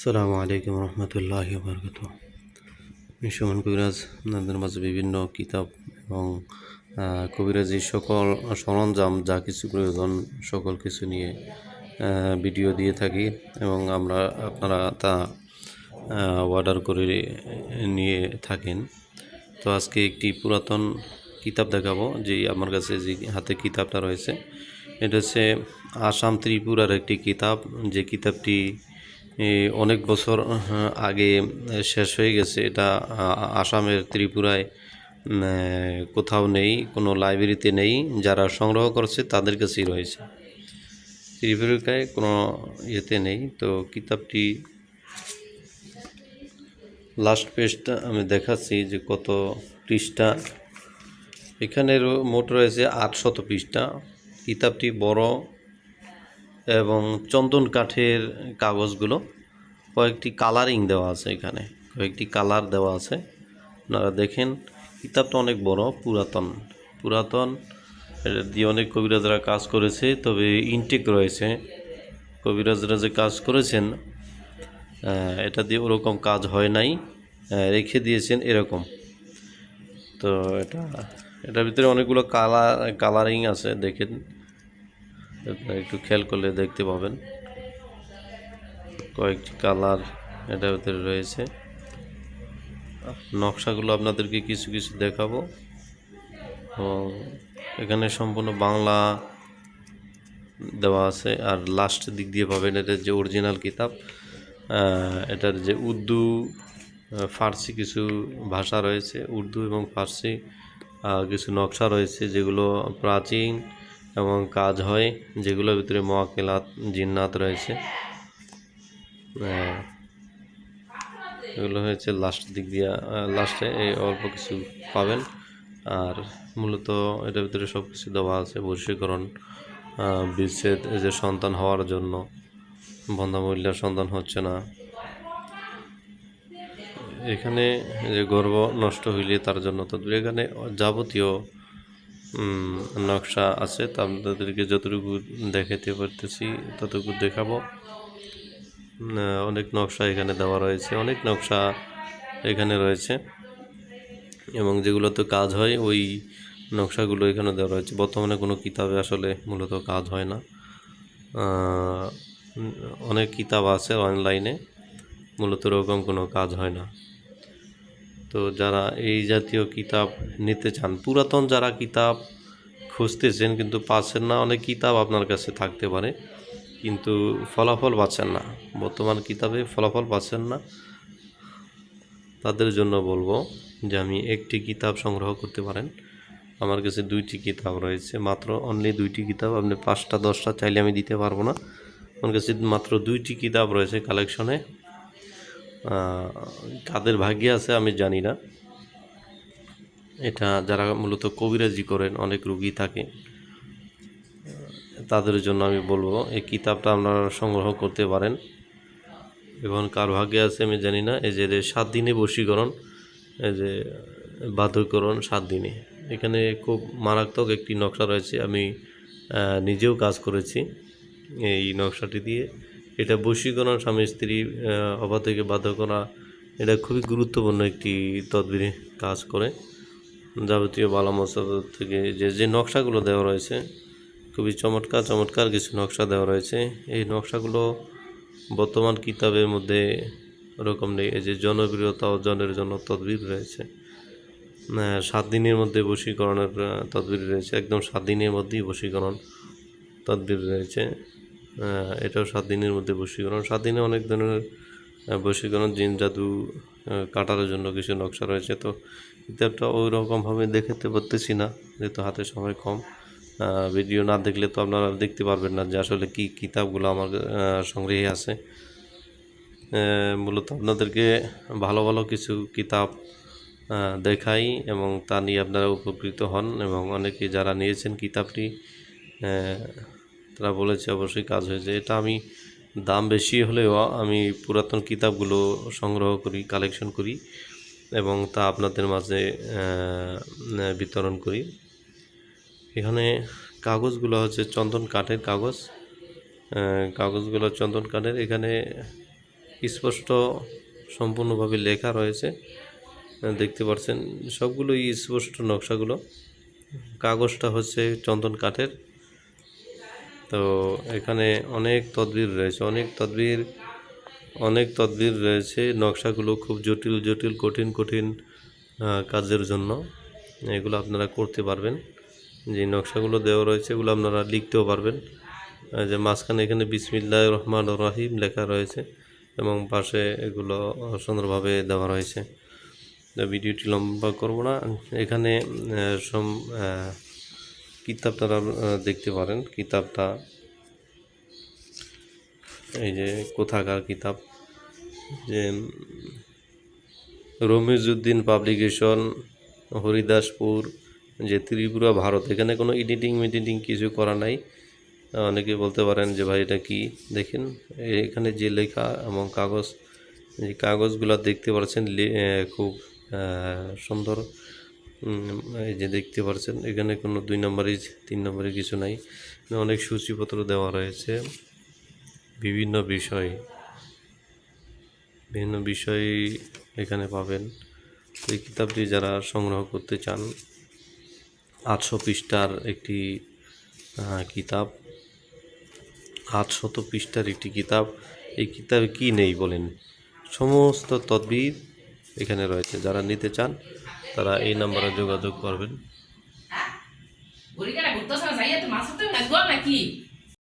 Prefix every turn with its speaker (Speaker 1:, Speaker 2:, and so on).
Speaker 1: আসসালামু আলাইকুম রহমতুল্লাহ বরকত সুমন কবিরাজ, আপনাদের মাঝে বিভিন্ন কিতাব এবং কবিরাজি সকল সরঞ্জাম, যা কিছু প্রয়োজন, সকল কিছু নিয়ে ভিডিও দিয়ে থাকি এবং আমরা আপনারা তা অর্ডার করে নিয়ে থাকেন। তো আজকে একটি পুরাতন কিতাব দেখাবো যে আমার কাছে যে হাতে কিতাবটা রয়েছে। এটা হচ্ছে আসাম ত্রিপুরার একটি কিতাব, যে কিতাবটি অনেক বছর আগে শেষ হয়ে গেছে। এটা আসামের ত্রিপুরায় কোথাও নেই, কোনো লাইব্রেরিতে নেই। যারা সংগ্রহ করছে, তাদের কাছেই রয়েছে। ত্রিপুরায় কোনো ইয়েতে নেই। তো কিতাবটি লাস্ট পেজটা আমি দেখাচ্ছি যে কত পৃষ্ঠা। এখানে মোট রয়েছে আটশত পৃষ্ঠা। কিতাবটি বড় এবং চন্দন কাঠের কাগজগুলো, কয়েকটি কালারিং দেওয়া আছে এখানে, কয়েকটি কালার দেওয়া আছে। আপনারা দেখেন, কিতাবটা অনেক বড়, পুরাতন। পুরাতন এটা দিয়ে অনেক কবিরাজরা কাজ করেছে, তবে ইনটেক রয়েছে। কবিরাজরা যে কাজ করেছেন এটা দিয়ে ওরকম কাজ হয় নাই রেখে দিয়েছেন এরকম। তো এটা, এটার ভিতরে অনেকগুলো কালার কালারিং আছে, দেখেন। আপনারা একটু খেয়াল করলে দেখতে পাবেন। কয়েকটি কালার এটার ভিতরে রয়েছে। নকশাগুলো আপনাদেরকে কিছু কিছু দেখাবো। এবং এখানে সম্পূর্ণ বাংলা দেওয়া আছে। আর লাস্ট দিক দিয়ে পাবেন এটার যে অরিজিনাল কিতাব। এটার যে উর্দু ফার্সি কিছু ভাষা রয়েছে। উর্দু এবং ফার্সি কিছু নকশা রয়েছে যেগুলো প্রাচীন এবং কাজ হয় যেগুলোর ভিতরে মোয়াক্কেলাত জিন্নাত রয়েছে। এগুলো হয়েছে লাস্ট দিক দিয়ে লাস্টে এই অল্প কিছু পাবেন। আর মূলত এটার ভিতরে সব কিছু দেওয়া আছে বশীকরণ বিচ্ছেদ যে সন্তান হওয়ার জন্য। বন্ধা মহিলার সন্তান হচ্ছে না। এখানে যে গর্ব নষ্ট হইলে তার জন্য তদবির এখানে যাবতীয় নকশা আছে, তা আপনাদেরকে যতটুকু দেখাতে পারতেছি ততটুকু দেখাবো। অনেক নকশা এখানে দেওয়া রয়েছে, অনেক নকশা এখানে রয়েছে। এবং যেগুলোতে কাজ হয়, ওই নকশাগুলো এখানে দেওয়া রয়েছে। বর্তমানে কোনো কিতাবে আসলে মূলত কাজ হয় না। অনেক কিতাব আছে অনলাইনে, মূলত ওরকম কোনো কাজ হয় না। তো যারা এই জাতীয় কিতাব নিতে চান, পুরাতন যারা কিতাব খুঁজতেছেন কিন্তু পাচ্ছেন না, অনেক কিতাব আপনার কাছে থাকতে পারে, কিন্তু ফলাফল পাচ্ছেন না। বর্তমান কিতাবে ফলাফল পাচ্ছেন না। তাদের জন্য বলব যে আমি একটি কিতাব সংগ্রহ করতে পারেন। আমার কাছে দুইটি কিতাব রয়েছে, মাত্র অনলি দুইটি কিতাব, আপনি পাঁচটা, দশটা চাইলে আমি দিতে পারব না। আমার কাছে মাত্র দুইটি কিতাব রয়েছে কালেকশনে কাদের ভাগ্যে আছে আমি জানি না। এটা যারা মূলত কবিরাজি করেন, অনেক রুগী থাকে, তাদের জন্য আমি বলব, এই কিতাবটা আপনারা সংগ্রহ করতে পারেন। এবং কার ভাগ্যে আছে আমি জানি না, এই যে সাত দিনে বশীকরণ, এই যে বাধ্যকরণ সাত দিনে। এখানে খুব মারাত্মক একটি নকশা রয়েছে, আমি নিজেও কাজ করেছি এই নকশাটি দিয়ে। এটা বশীকরণ স্বামী স্ত্রী অবাধ থেকে বাধ্য করা, এটা খুবই গুরুত্বপূর্ণ একটি তদবিরে কাজ করে। যাবতীয় বালা মশলা থেকে যে যে নকশাগুলো দেওয়া রয়েছে, খুবই চমৎকার চমৎকার কিছু নকশা দেওয়া রয়েছে। এই নকশাগুলো বর্তমান কিতাবের মধ্যে ওরকম নেই। এই যে জনপ্রিয়তা অর্জনের জন্য তদবির রয়েছে। সাত দিনের মধ্যে বশীকরণের তদবির রয়েছে। একদম সাত দিনের মধ্যেই বশীকরণ তদবির রয়েছে। এটাও সাত দিনের মধ্যে বশীকরণ সাত দিনে অনেক ধরনের বশীকরণ জিন, জাদু কাটার জন্য কিছু নকশা রয়েছে। তো কিতাবটা ওই রকমভাবে দেখাতে পারতেছি না, যেহেতু হাতে সময় কম। ভিডিও না দেখলে তো আপনারা দেখতে পারবেন না যে আসলে কি কিতাবগুলো আমার সংগ্রহে আছে। মূলত আপনাদেরকে ভালো ভালো কিছু কিতাব দেখাই এবং তা নিয়ে আপনারা উপকৃত হন এবং অনেকে যারা নিয়েছেন কিতাবটি তারা বলেছে, অবশ্যই কাজ হয়েছে এটা আমি দাম বেশি হলেও আমি পুরাতন কিতাবগুলো সংগ্রহ করি কালেকশন করি এবং তা আপনাদের মাঝে বিতরণ করি। এখানে কাগজগুলো হচ্ছে চন্দন কাঠের কাগজ। কাগজগুলো চন্দন কাঠের। এখানে স্পষ্ট সম্পূর্ণভাবে লেখা রয়েছে। দেখতে পাচ্ছেন সবগুলোই স্পষ্ট নকশাগুলো। কাগজটা হচ্ছে চন্দন কাঠের। তো এখানে অনেক তদবির রয়েছে, অনেক তদবির অনেক তদবির রয়েছে। নকশাগুলো খুব জটিল জটিল, কঠিন কঠিন কাজের জন্য। এগুলো আপনারা করতে পারবেন। যে নকশাগুলো দেওয়া রয়েছে, এগুলো আপনারা লিখতেও পারবেন। যে মাঝখানে এখানে বিসমিল্লাহ রহমান রাহিম লেখা রয়েছে এবং পাশে এগুলো সুন্দরভাবে দেওয়া রয়েছে। ভিডিওটি লম্বা করব না। এখানে সম কিতাবটা দেখতে পারেন। কিতাবটা, এই যে কোথাকার কিতাব, যে রমিজউদ্দিন পাবলিকেশন, হরিদাসপুর, যে ত্রিপুরা, ভারত। এখানে কোনো এডিটিং, মেডিটিং কিছু করা নাই। অনেকে বলতে পারেন যে, ভাই, এটা কি? দেখেন, এখানে যে লেখা এবং কাগজ এই কাগজগুলো দেখতে পাচ্ছেন খুব সুন্দর। এই যে দেখতে পাচ্ছেন এখানে কোনো দুই নম্বরই, তিন নম্বরে কিছু নাই। অনেক সূচিপত্র দেওয়া রয়েছে। বিভিন্ন বিষয় বিভিন্ন বিষয় এখানে পাবেন। এই কিতাবটি যারা সংগ্রহ করতে চান, আটশো পৃষ্ঠার একটি কিতাব, আটশত পৃষ্ঠার একটি কিতাব। এই কিতাবে কি নেই বলেন? সমস্ত তদবির এখানে রয়েছে। যারা নিতে চান তারা এই নাম্বারে যোগাযোগ করবেন।